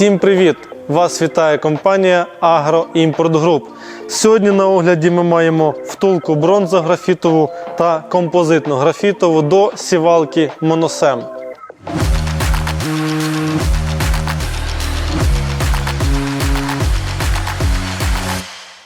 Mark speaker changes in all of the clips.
Speaker 1: Всім привіт! Вас вітає компанія Агроімпорт Груп. Сьогодні на огляді ми маємо втулку бронзографітову та композитну графітову до сівалки Моносем.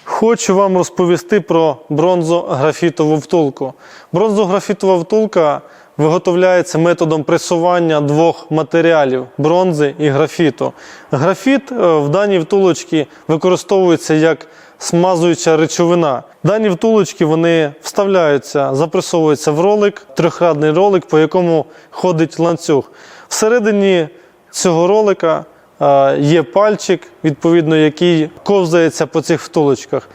Speaker 1: Хочу вам розповісти про бронзографітову втулку. Бронзографітова втулка виготовляється методом пресування двох матеріалів бронзи і графіту. Графіт е, в даній втулочці використовується як смазуюча речовина. Дані втулочки вони вставляються, запресовуються в ролик, трьохрадний ролик, по якому ходить ланцюг. Всередині цього ролика е, є пальчик, відповідно, який ковзається по цих втулочках.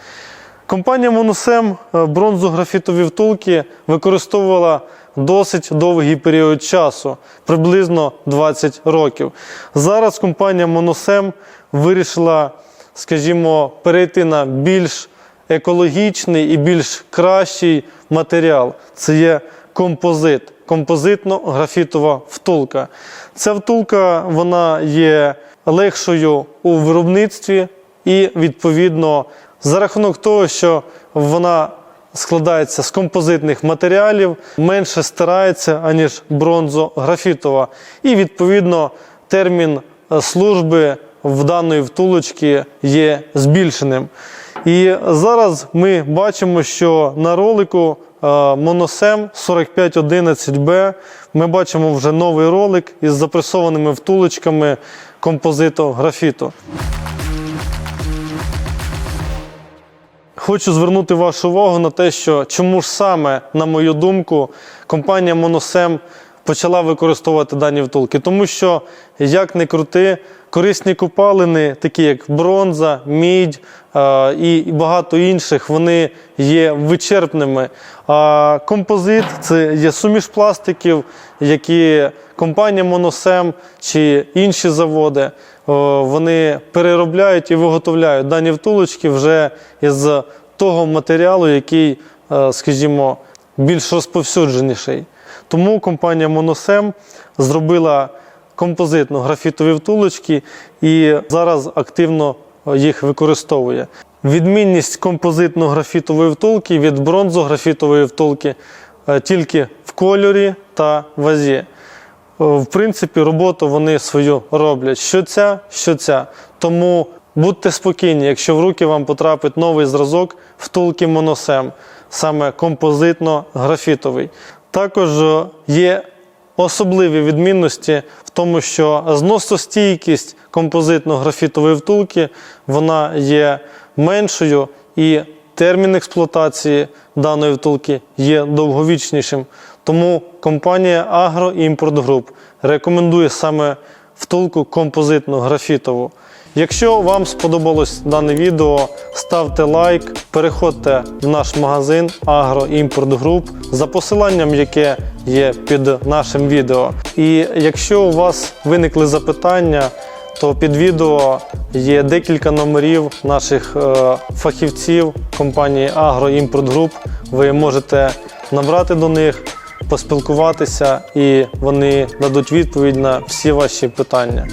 Speaker 1: Компанія Моносем бронзографітові втулки використовувала досить довгий період часу, приблизно 20 років. Зараз компанія Моносем вирішила, скажімо, перейти на більш екологічний і більш кращий матеріал. Це є композит, композитно-графітова втулка. Ця втулка вона є легшою у виробництві і, відповідно, за рахунок того, що вона складається з композитних матеріалів, менше стирається, аніж бронзографітова. І, відповідно, термін е, служби в даної втулочки є збільшеним. І зараз ми бачимо, що на ролику е, Моносем 4511B ми бачимо вже новий ролик із запресованими втулочками композиту графіту. Хочу звернути вашу увагу на те, що чому ж саме, на мою думку, компанія Моносем почала використовувати дані втулки. Тому що, як не крути, корисні купалини, такі як бронза, мідь е, і багато інших, вони є вичерпними. А композит це є суміш пластиків, які компанія Моносем чи інші заводи. о, Вони переробляють і виготовляють дані втулочки вже із того матеріалу, який, е, скажімо, більш розповсюдженіший. Тому компанія Моносем зробила композитно графітові втулочки і зараз активно їх використовує. Відмінність композитно-графітової втулки від бронзографітової втулки е, тільки в кольорі та вазі. Е, В принципі, роботу вони свою роблять. Що ця, що ця. Тому будьте спокійні, якщо в руки вам потрапить новий зразок втулки Моносем, саме композитно-графітовий. Також е, є особливі відмінності в тому, що зносостійкість композитно-графітової втулки вона є меншою і термін експлуатації даної втулки є довговічнішим. Тому компанія Агроімпорт Груп рекомендує саме втулку композитно-графітову. Якщо вам сподобалось дане відео, ставте лайк, переходьте в наш магазин Агроімпорт Груп за посиланням, яке є під нашим відео. І якщо у вас виникли запитання, то під відео є декілька номерів наших е, фахівців компанії Агроімпорт Груп. Ви можете набрати до них, поспілкуватися, і вони дадуть відповідь на всі ваші питання.